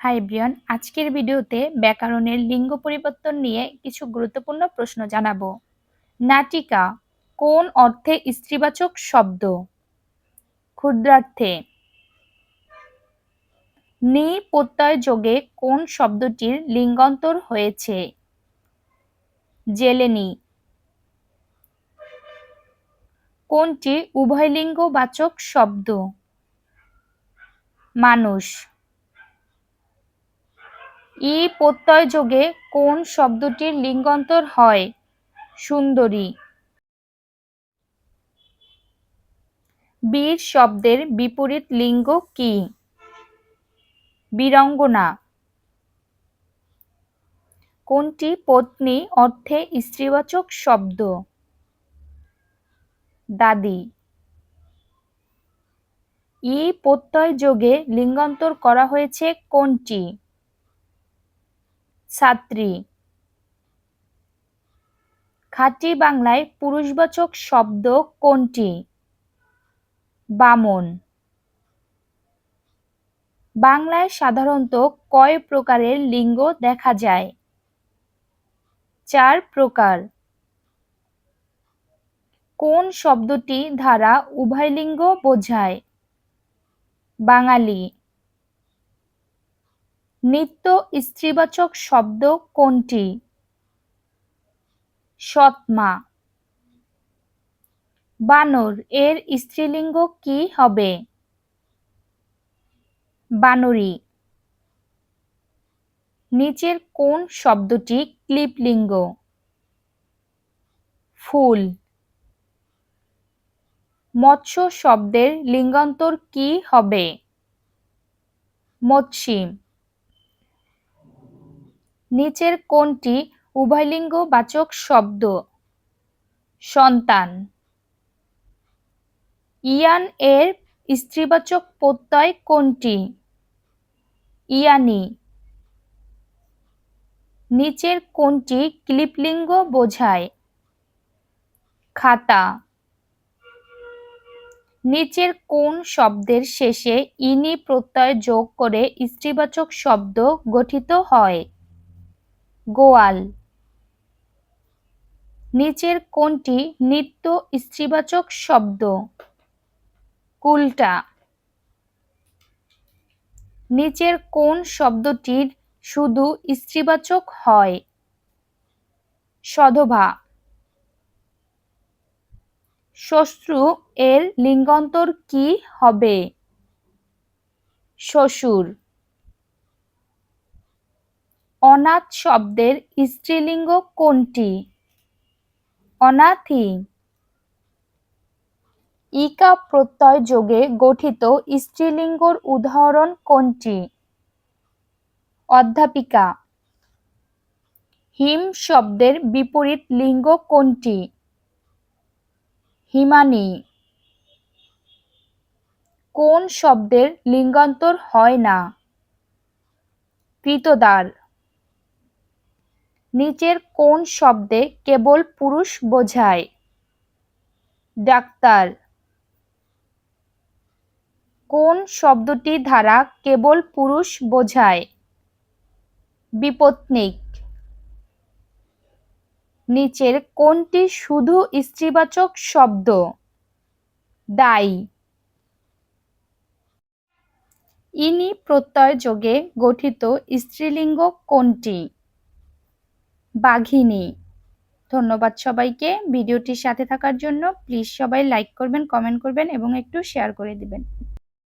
High Brian আজকের ভিডিওতে ব্যাকরণের লিঙ্গ পরিবর্তন নিয়ে কিছু গুরুত্বপূর্ণ প্রশ্ন জানাব। নাটিকা, কোন অর্থে স্ত্রীবাচক শব্দ? ক্ষুদ্রার্থে নি প্রত্যয় যোগে কোন শব্দটির লিঙ্গান্তর হয়েছে? জেলেনি, কোনটি উভয়লিঙ্গবাচক শব্দ? মানুষ ই প্রত্যয় যোগে কোন শব্দটির লিঙ্গান্তর হয়? সুন্দরী। বীর শব্দের বিপরীত লিঙ্গ কি? বীরঙ্গনা। কোনটি পত্নী অর্থে স্ত্রীবাচক শব্দ? দাদি। ই প্রত্যয় যোগে লিঙ্গান্তর করা হয়েছে কোনটি? ছাত্রী। খাঁটি বাংলায় পুরুষবাচক শব্দ কোনটি? বামন। বাংলায় সাধারণত কয় প্রকারের লিঙ্গ দেখা যায়? চার প্রকার। কোন শব্দটি দ্বারা উভয় লিঙ্গ বোঝায়? বাঙালি। নিত্য স্ত্রীবাচক শব্দ কোনটি? সৎমা। বানর, এর স্ত্রীলিঙ্গ কি হবে? বানরী। নিচের কোন শব্দটি ক্লিপলিঙ্গ? ফুল। মৎস্য শব্দের লিঙ্গান্তর কি হবে? মৎস্যিম। নিচের কোনটি উভয়লিঙ্গ বাচক শব্দ। সন্তান। ইয়ান এর স্ত্রীবাচক প্রত্যয় কোনটি ইয়ানি। নিচের কোনটি ক্লিপলিঙ্গ বোঝায়। খাতা। নিচের কোন শব্দের শেষে ইনি প্রত্যয় যোগ করে স্ত্রীবাচক শব্দ গঠিত হয়। গোয়াল। নিচের কোনটি নিত্য স্ত্রীবাচক শব্দ। কুলটা। নিচের কোন শব্দটির শুধু স্ত্রীবাচক হয়। সধবা। শ্বশ্রু এর লিঙ্গান্তর কি হবে? শ্বশুর। অনাথ শব্দের স্ত্রীলিঙ্গ কোনটি? অনাথি। ইকা প্রত্যয় যোগে গঠিত স্ত্রীলিঙ্গর উদাহরণ কোনটি? অধ্যাপিকা। হিম শব্দের বিপরীত লিঙ্গ কোনটি? হিমানি। কোন শব্দের লিঙ্গান্তর হয় না? কৃতদার। নিচের কোন শব্দে কেবল পুরুষ বোঝায়? ডাক্তার, কোন শব্দটি দ্বারা কেবল পুরুষ বোঝায়? বিপত্নিক, নিচের কোনটি শুধু স্ত্রীবাচক শব্দ? দায়ী, ইনি প্রত্যয় যোগে গঠিত স্ত্রীলিঙ্গ কোনটি? বাঘিনী। ধন্যবাদ সবাইকে। ভিডিওটির সাথে থাকার জন্য প্লিজ সবাই লাইক করবেন কমেন্ট করবেন এবং একটু শেয়ার করে দিবেন।